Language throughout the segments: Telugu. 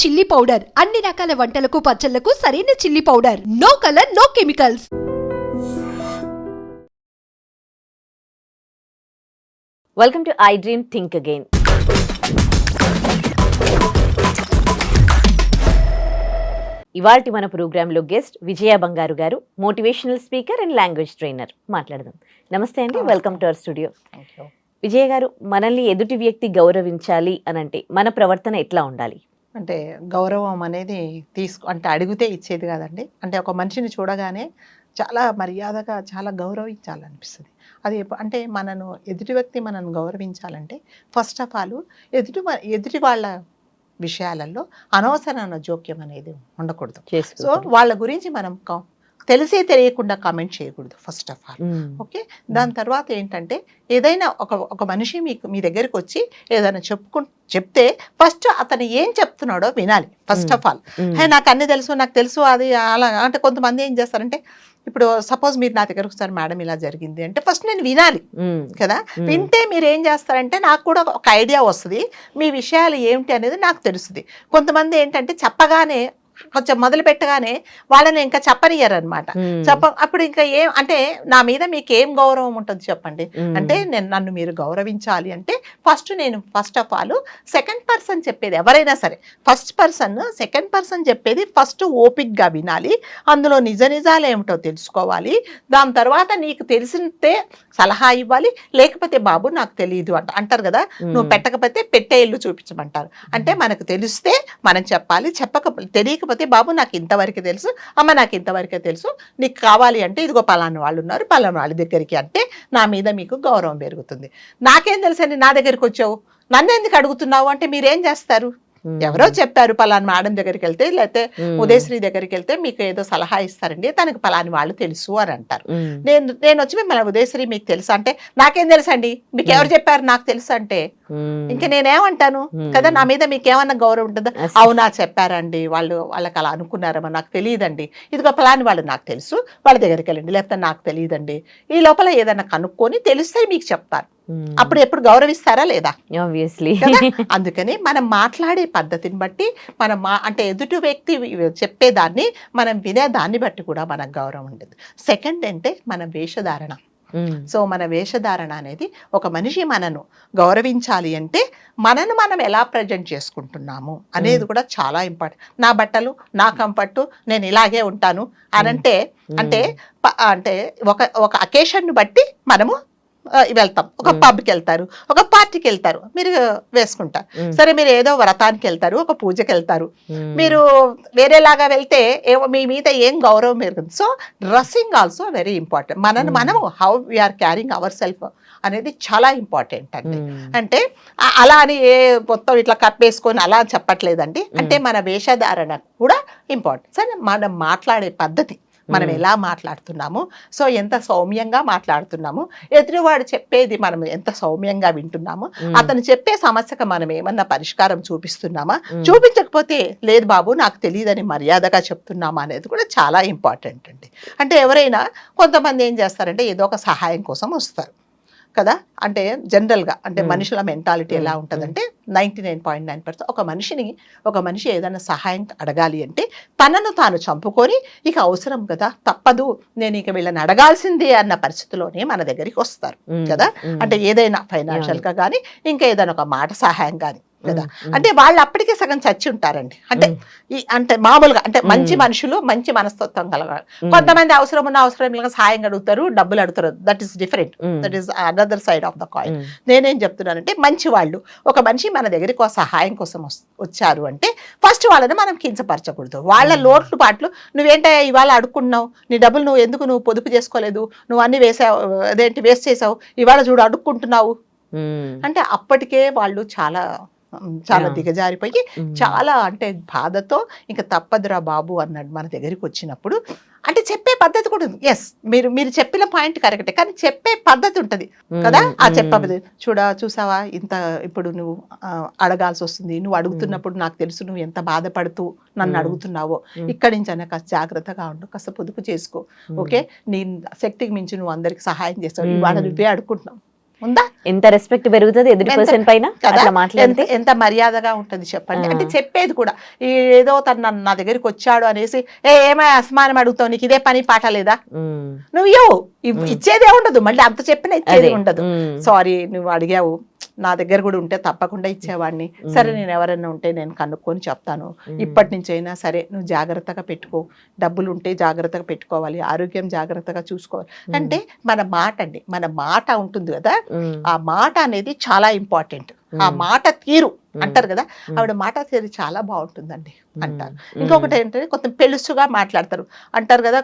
Chilli powder. అన్ని రకాల వంటలకు పచ్చళ్ళకు సరైన chilli powder. No colour no chemicals welcome to I dream think again ఇవాల్టి మన ప్రోగ్రాంలో guest Vijaya Bangaru garu motivational speaker and language trainer. మాట్లాడదాం. నమస్తే అండి welcome to our studio. Vijaya garu మనల్ని ఎదుటి వ్యక్తి గౌరవించాలి అని అంటే మన ప్రవర్తన ఎట్లా ఉండాలి? అంటే గౌరవం అనేది తీసుకు అంటే అడిగితే ఇచ్చేది కాదండి. అంటే ఒక మనిషిని చూడగానే చాలా మర్యాదగా చాలా గౌరవించాలనిపిస్తుంది. అది అంటే మనను ఎదుటి వ్యక్తి మనను గౌరవించాలంటే ఫస్ట్ ఆఫ్ ఆల్ ఎదుటి ఎదుటి వాళ్ళ విషయాలలో అనవసరమైన జోక్యం అనేది ఉండకూడదు. సో వాళ్ళ గురించి మనం తెలిసే తెలియకుండా కామెంట్ చేయకూడదు ఫస్ట్ ఆఫ్ ఆల్ ఓకే దాని తర్వాత ఏంటంటే ఏదైనా ఒక ఒక మనిషి మీకు మీ దగ్గరికి వచ్చి ఏదైనా చెప్పుకు చెప్తే ఫస్ట్ అతను ఏం చెప్తున్నాడో వినాలి ఫస్ట్ ఆఫ్ ఆల్ హే నాకు అన్ని తెలుసు నాకు తెలుసు అది అలా అంటే కొంతమంది ఏం చేస్తారంటే ఇప్పుడు సపోజ్ మీరు నా దగ్గరకు వస్తారు మేడం ఇలా జరిగింది అంటే ఫస్ట్ నేను వినాలి కదా? వింటే మీరు ఏం చేస్తారంటే నాకు కూడా ఒక ఐడియా వస్తుంది మీ విషయాలు ఏమిటి అనేది నాకు తెలుస్తుంది. కొంతమంది ఏంటంటే చెప్పగానే కొంచెం మొదలు పెట్టగానే వాళ్ళని ఇంకా చెప్పనియ్యరు అనమాట చెప్ప అప్పుడు ఇంకా ఏం అంటే నా మీద మీకు ఏం గౌరవం ఉంటుంది చెప్పండి? అంటే నేను నన్ను మీరు గౌరవించాలి అంటే ఫస్ట్ నేను first of all second person చెప్పేది ఎవరైనా సరే. ఫస్ట్ పర్సన్ సెకండ్ పర్సన్ చెప్పేది ఫస్ట్ ఓపిక్గా వినాలి. అందులో నిజ నిజాలు ఏమిటో తెలుసుకోవాలి. దాని తర్వాత నీకు తెలిసిందే సలహా ఇవ్వాలి. లేకపోతే బాబు నాకు తెలియదు అంట అంటారు కదా? నువ్వు పెట్టకపోతే పెట్టే ఇల్లు చూపించమంటారు. అంటే మనకు తెలిస్తే మనం చెప్పాలి. చెప్పక తెలియకపోతే బాబు నాకు ఇంతవరకు తెలుసు అమ్మ నాకు ఇంతవరకే తెలుసు నీకు కావాలి అంటే ఇదిగో పలానా వాళ్ళు ఉన్నారు పలానా వాళ్ళ దగ్గరికి అంటే నా మీద మీకు గౌరవం పెరుగుతుంది. నాకేం తెలుసండి నా దగ్గరికి వచ్చావు? నన్ను ఎందుకు అడుగుతున్నావు? అంటే మీరేం చేస్తారు? ఎవరో చెప్పారు పలానా మేడం దగ్గరికి వెళ్తే లేకపోతే ఉదయశ్రీ దగ్గరికి వెళ్తే మీకు ఏదో సలహా ఇస్తారండి తనకి పలాని వాళ్ళు తెలుసు అని అంటారు. నేను నేను వచ్చి మిమ్మల్ని ఉదయశ్రీ మీకు తెలుసు అంటే నాకేం తెలుసు అండి మీకు ఎవరు చెప్పారు నాకు తెలుసు అంటే? ఇంకా నేనేమంటాను? కదా నా మీద మీకు ఏమన్నా గౌరవం ఉంటుందా? అవునా చెప్పారండి. వాళ్ళు వాళ్ళకి అలా అనుకున్నారమ్మా నాకు తెలియదండి. ఇదిగో పలాని వాళ్ళు నాకు తెలుసు వాళ్ళ దగ్గరికి వెళ్ళండి లేకపోతే నాకు తెలియదండి. ఈ లోపల ఏదైనా కనుక్కొని తెలిస్తే మీకు చెప్తారు. అప్పుడు ఎప్పుడు గౌరవిస్తారా లేదా? అందుకని మనం మాట్లాడే పద్ధతిని బట్టి మనం మా అంటే ఎదుటి వ్యక్తి చెప్పేదాన్ని మనం వినే దాన్ని బట్టి కూడా మనకు గౌరవం ఉంటుంది సెకండ్ అంటే మన వేషధారణ. సో మన వేషధారణ అనేది ఒక మనిషి మనను గౌరవించాలి అంటే మనను మనం ఎలా ప్రజెంట్ చేసుకుంటున్నాము అనేది కూడా చాలా ఇంపార్టెంట్ నా బట్టలు నా కంఫర్ట్ నేను ఇలాగే ఉంటాను అనంటే అంటే అంటే ఒక ఒక అకేషన్ను బట్టి మనము వెళ్తాం. ఒక పబ్కి వెళ్తారు ఒక పార్టీకి వెళ్తారు మీరు వేసుకుంటారు. సరే మీరు ఏదో వ్రతానికి వెళ్తారు ఒక పూజకి వెళ్తారు. మీరు వేరేలాగా వెళ్తే ఏమో మీ మీద ఏం గౌరవం పెరుగుతుంది so dressing also very important మనను. మనము how we are caring our self అనేది చాలా ఇంపార్టెంట్ అండి. అంటే అలా అని ఏ మొత్తం ఇట్లా కప్పేసుకొని అలా చెప్పట్లేదండి. అంటే మన వేషధారణ కూడా ఇంపార్టెంట్ సరే మనం మాట్లాడే పద్ధతి. మనం. ఎలా మాట్లాడుతున్నాము సో ఎంత సౌమ్యంగా మాట్లాడుతున్నాము ఎదురువాడు చెప్పేది మనం ఎంత సౌమ్యంగా వింటున్నాము అతను చెప్పే సమస్యకు మనం ఏమన్నా పరిష్కారం చూపిస్తున్నామా? చూపించకపోతే లేదు బాబు నాకు తెలియదని మర్యాదగా చెప్తున్నామా అనేది కూడా చాలా ఇంపార్టెంట్ అండి. అంటే ఎవరైనా కొంతమంది ఏం చేస్తారంటే ఏదో ఒక సహాయం కోసం వస్తారు. కదా అంటే జనరల్గా అంటే Hmm. మనుషుల మెంటాలిటీ ఎలా Hmm. ఉంటుందంటే ninety nine point nine percent ఒక మనిషిని ఒక మనిషి ఏదైనా సహాయం అడగాలి అంటే తనను తాను చంపుకొని ఇక అవసరం కదా తప్పదు నేను ఇక వీళ్ళని అడగాల్సిందే అన్న పరిస్థితిలోనే మన దగ్గరికి వస్తారు కదా? అంటే ఏదైనా ఫైనాన్షియల్గా కానీ ఇంకా ఏదైనా ఒక మాట సహాయం కానీ కదా? అంటే వాళ్ళు అప్పటికే సగం చచ్చి ఉంటారండి. అంటే ఈ అంటే మామూలుగా అంటే మంచి. మనుషులు మంచి మనస్తత్వం కలగాలి కొంతమంది అవసరం ఉన్న అవసరం సహాయం అడుగుతారు డబ్బులు అడుగుతారు. That is different that is another side of the coin నేనేం చెప్తున్నానంటే మంచి వాళ్ళు ఒక మనిషి మన దగ్గరికి ఒక సహాయం కోసం వచ్చారు అంటే ఫస్ట్ వాళ్ళని మనం కించపరచకూడదు. వాళ్ళ. లోట్లు పాటలు నువ్వేంటయ్యా ఇవాళ అడుక్కున్నావు? నీ డబ్బులు నువ్వు ఎందుకు నువ్వు పొదుపు చేసుకోలేదు? నువ్వు అన్ని వేసావు అదేంటి వేస్ట్ చేసావు? ఇవాళ చూడు అడుక్కుంటున్నావు. అంటే అప్పటికే వాళ్ళు చాలా చాలా. దిగజారిపోయి చాలా అంటే బాధతో ఇంకా తప్పదురా బాబు అన్నాడు మన దగ్గరికి వచ్చినప్పుడు. అంటే చెప్పే పద్ధతి కూడా ఉంది. ఎస్ మీరు మీరు చెప్పిన పాయింట్ కరెక్టే కానీ చెప్పే పద్ధతి ఉంటుంది కదా? ఆ చెప్పబది. చూడ చూసావా? ఇంత ఇప్పుడు నువ్వు అడగాల్సి వస్తుంది. నువ్వు అడుగుతున్నప్పుడు నాకు తెలుసు నువ్వు ఎంత బాధపడుతూ నన్ను. అడుగుతున్నావో. ఇక్కడి నుంచి అయినా కాస్త జాగ్రత్తగా ఉండు. కాస్త పొదుపు చేసుకో. ఓకే? నీ శక్తికి మించి నువ్వు అందరికి సహాయం చేస్తావు. ఇవాళ నువ్వే అడుగుకుంటున్నావు ఉందా? ఎంత రెస్పెక్ట్ పెరుగుతుంది ఎదుటి పర్సన్ పైన? అట్లా మాట్లాడితే? ఎంత మర్యాదగా ఉంటది చెప్పండి. అంటే చెప్పేది కూడా ఈ ఏదో తను నా దగ్గరికి వచ్చాడు అనేసి ఏ ఏమై అసమానం అడుగుతావు? నీకు ఇదే పని పాట లేదా? నువ్వు. ఇచ్చేదే ఉండదు. మళ్ళీ అంత చెప్పినా ఇచ్చేది ఉండదు. సారీ నువ్వు అడిగావు. నా దగ్గర కూడా ఉంటే తప్పకుండా ఇచ్చేవాడిని. సరే నేను ఎవరైనా ఉంటే నేను కనుక్కొని చెప్తాను. ఇప్పటి నుంచి అయినా సరే నువ్వు జాగ్రత్తగా పెట్టుకో. డబ్బులు ఉంటే జాగ్రత్తగా పెట్టుకోవాలి. ఆరోగ్యం జాగ్రత్తగా చూసుకోవాలి. అంటే మన మాట అండి. మన మాట ఉంటుంది కదా? ఆ మాట అనేది చాలా ఇంపార్టెంట్. ఆ మాట తీరు. అంటారు కదా? ఆవిడ మాట తీరు చాలా బాగుంటుందండి అంటారు. ఇంకొకటి ఏంటంటే కొంచెం పెలుసుగా మాట్లాడతారు. అంటారు కదా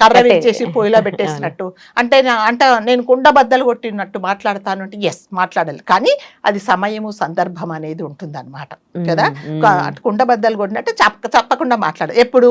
కర్ర విచ్చేసి పొయ్యిలో పెట్టేసినట్టు. అంటే అంటే నేను కుండ బద్దలు కొట్టినట్టు మాట్లాడతాను అంటే ఎస్ మాట్లాడాలి. కానీ అది సమయము సందర్భం అనేది ఉంటుంది అనమాట కదా? కుండ బద్దలు కొట్టినట్టు చెప్ప చెప్పకుండా మాట్లాడాలి ఎప్పుడు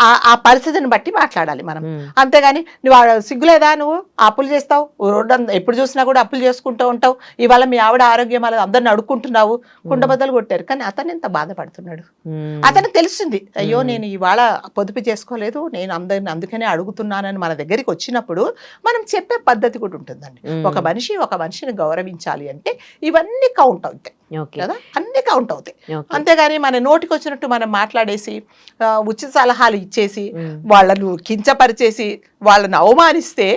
ఆ- ఆ పరిస్థితిని బట్టి మాట్లాడాలి మనం. అంతేగాని నువ్వు ఆ సిగ్గులేదా నువ్వు? అప్పులు చేస్తావు? రోడ్డు ఎప్పుడు చూసినా కూడా అప్పులు చేసుకుంటూ ఉంటావు. ఇవాళ మీ ఆవిడ ఆరోగ్యం అలా అందరిని అడుక్కుంటున్నావు. కుండబద్దలు కొట్టారు. కానీ అతను ఎంత బాధపడుతున్నాడు. ఉమ్, అతనికి తెలిసింది అయ్యో. నేను ఇవాళ పొదుపు చేసుకోలేదు నేను అందరిని అందుకనే అడుగుతున్నానని మన దగ్గరికి వచ్చినప్పుడు మనం చెప్పే పద్ధతి కూడా ఉంటుందండి. ఒక మనిషి ఒక మనిషిని గౌరవించాలి అంటే ఇవన్నీ కౌంట్ అవుతాయి కదా? అన్ని కౌంట్ అవుతాయి. అంతేగాని మన నోటికి వచ్చినట్టు మనం మాట్లాడేసి ఉచిత సలహాలు ఇచ్చేసి వాళ్ళను కించపరిచేసి వాళ్ళను అవమానిస్తే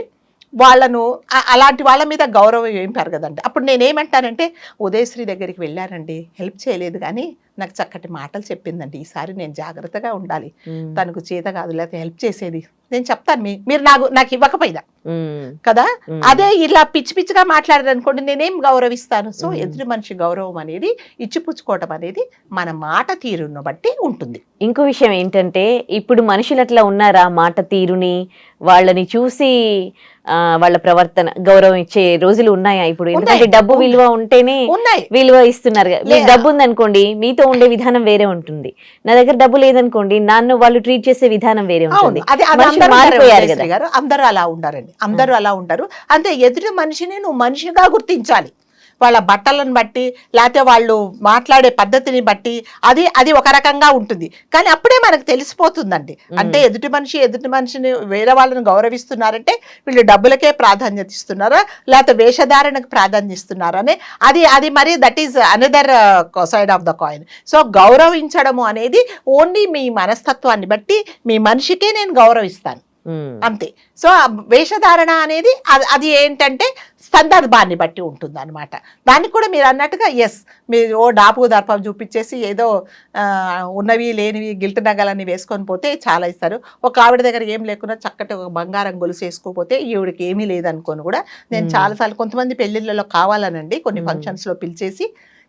వాళ్ళను అలాంటి వాళ్ళ మీద గౌరవం ఏం పెరగదండి. అప్పుడు నేనేమంటానంటే ఉదయశ్రీ దగ్గరికి వెళ్ళానండి హెల్ప్ చేయలేదు కానీ నాకు చక్కటి మాటలు చెప్పిందండి. ఈసారి నేను జాగ్రత్తగా ఉండాలి. తనకు చేత కాదు లేకపోతే హెల్ప్ చేసేది. నేను చెప్తాను మీ మీరు నాకు నాకు ఇవ్వకపోయినా. కదా? అదే ఇలా పిచ్చి పిచ్చిగా మాట్లాడారు అనుకోండి నేనేం గౌరవిస్తాను? సో. ఎదుటి మనిషి గౌరవం అనేది ఇచ్చిపుచ్చుకోవటం అనేది మన మాట తీరును బట్టి ఉంటుంది. ఇంకో విషయం ఏంటంటే ఇప్పుడు మనుషులు అట్లా ఉన్నారా మాట తీరుని? వాళ్ళని చూసి వాళ్ళ ప్రవర్తన గౌరవం ఇచ్చే రోజులు ఉన్నాయా ఇప్పుడు? ఎందుకంటే. డబ్బు విలువ ఉంటేనే విలువ ఇస్తున్నారు. మీకు డబ్బు ఉందనుకోండి మీతో ఉండే విధానం వేరే ఉంటుంది. నా దగ్గర డబ్బు లేదనుకోండి నన్ను వాళ్ళు ట్రీట్ చేసే విధానం వేరే ఉంటుంది. అందరూ మారిపోయారు కదా. అలా ఉండారండి. అందరూ అలా ఉంటారు అంతే ఎదుటి మనిషిని నువ్వు మనిషిగా గుర్తించాలి. వాళ్ళ బట్టలను బట్టి లేకపోతే వాళ్ళు మాట్లాడే పద్ధతిని బట్టి అది అది ఒక రకంగా ఉంటుంది. కానీ అప్పుడే మనకు తెలిసిపోతుందండి. అంటే ఎదుటి మనిషి ఎదుటి మనిషిని వేరే వాళ్ళని గౌరవిస్తున్నారంటే వీళ్ళు డబ్బులకే ప్రాధాన్యత ఇస్తున్నారా? లేకపోతే వేషధారణకు ప్రాధాన్యత ఇస్తున్నారా అని అది అది మరి that is another side of the coin so గౌరవించడము అనేది ఓన్లీ మీ మనస్తత్వాన్ని బట్టి మీ మనిషికే నేను గౌరవిస్తాను. అంతే. సో వేషధారణ అనేది అది అది ఏంటంటే సందర్భాన్ని బట్టి ఉంటుంది అనమాట దానికి కూడా మీరు అన్నట్టుగా ఎస్ మీరు ఓ డాపు దర్పం చూపించేసి ఏదో ఉన్నవి లేనివి గిల్ట్ నగలన్నీ వేసుకొని పోతే చాలా ఇస్తారు. ఒక ఆవిడ దగ్గర ఏం లేకుండా చక్కటి ఒక బంగారం గొలుసు వేసుకోపోతే ఈవిడకి ఏమీ లేదనుకోని కూడా. నేను మ్మ్. చాలాసార్లు కొంతమంది పెళ్ళిళ్ళలో కావాలనండి కొన్ని మ్మ్. functions లో పిలిచేసి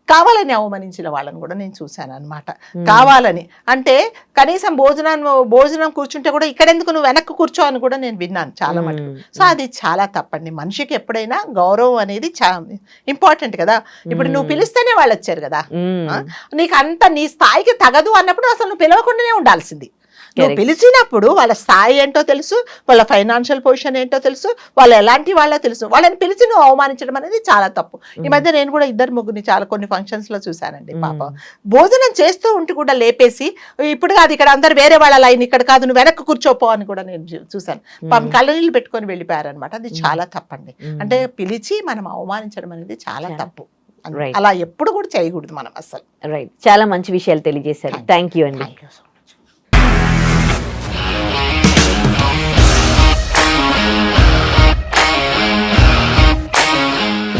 కావాలని అవమానించిన వాళ్ళని కూడా నేను చూశాను అనమాట కావాలని. అంటే కనీసం భోజనం భోజనం కూర్చుంటే కూడా ఇక్కడ ఎందుకు నువ్వు వెనక్కి కూర్చో అని కూడా నేను విన్నాను చాలా మటుకు. సో అది చాలా తప్పండి. మనిషికి ఎప్పుడైనా గౌరవం అనేది ఇంపార్టెంట్ కదా. ఇప్పుడు నువ్వు పిలిస్తేనే వాళ్ళు వచ్చారు కదా? నీకు అంత నీ స్థాయికి తగదు అన్నప్పుడు అసలు నువ్వు పిలవకుండానే ఉండాల్సింది. నువ్వు. పిలిచినప్పుడు వాళ్ళ స్థాయి ఏంటో తెలుసు వాళ్ళ ఫైనాన్షియల్ పొజిషన్ ఏంటో తెలుసు వాళ్ళు ఎలాంటి వాళ్ళో తెలుసు. వాళ్ళని పిలిచి నువ్వు అవమానించడం అనేది చాలా తప్పు. ఈ మధ్య నేను కూడా ఇద్దరు ముగ్గురిని చాలా కొన్ని ఫంక్షన్స్లో చూశానండి పాపం. భోజనం చేస్తూ ఉంటే కూడా లేపేసి ఇప్పుడు కాదు ఇక్కడ అందరు వేరే వాళ్ళ లైన్ ఇక్కడ కాదు నువ్వు వెనక్కి కూర్చోపో అని కూడా నేను చూశాను. పాపం కళ్ళనీళ్ళు పెట్టుకొని వెళ్ళిపోయారనమాట అది. చాలా తప్పండి. అంటే పిలిచి మనం అవమానించడం అనేది చాలా. తప్పు. అలా ఎప్పుడు కూడా చేయకూడదు మనం అసలు రైట్ చాలా మంచి విషయాలు తెలియజేశారు. థ్యాంక్ యూ అండి.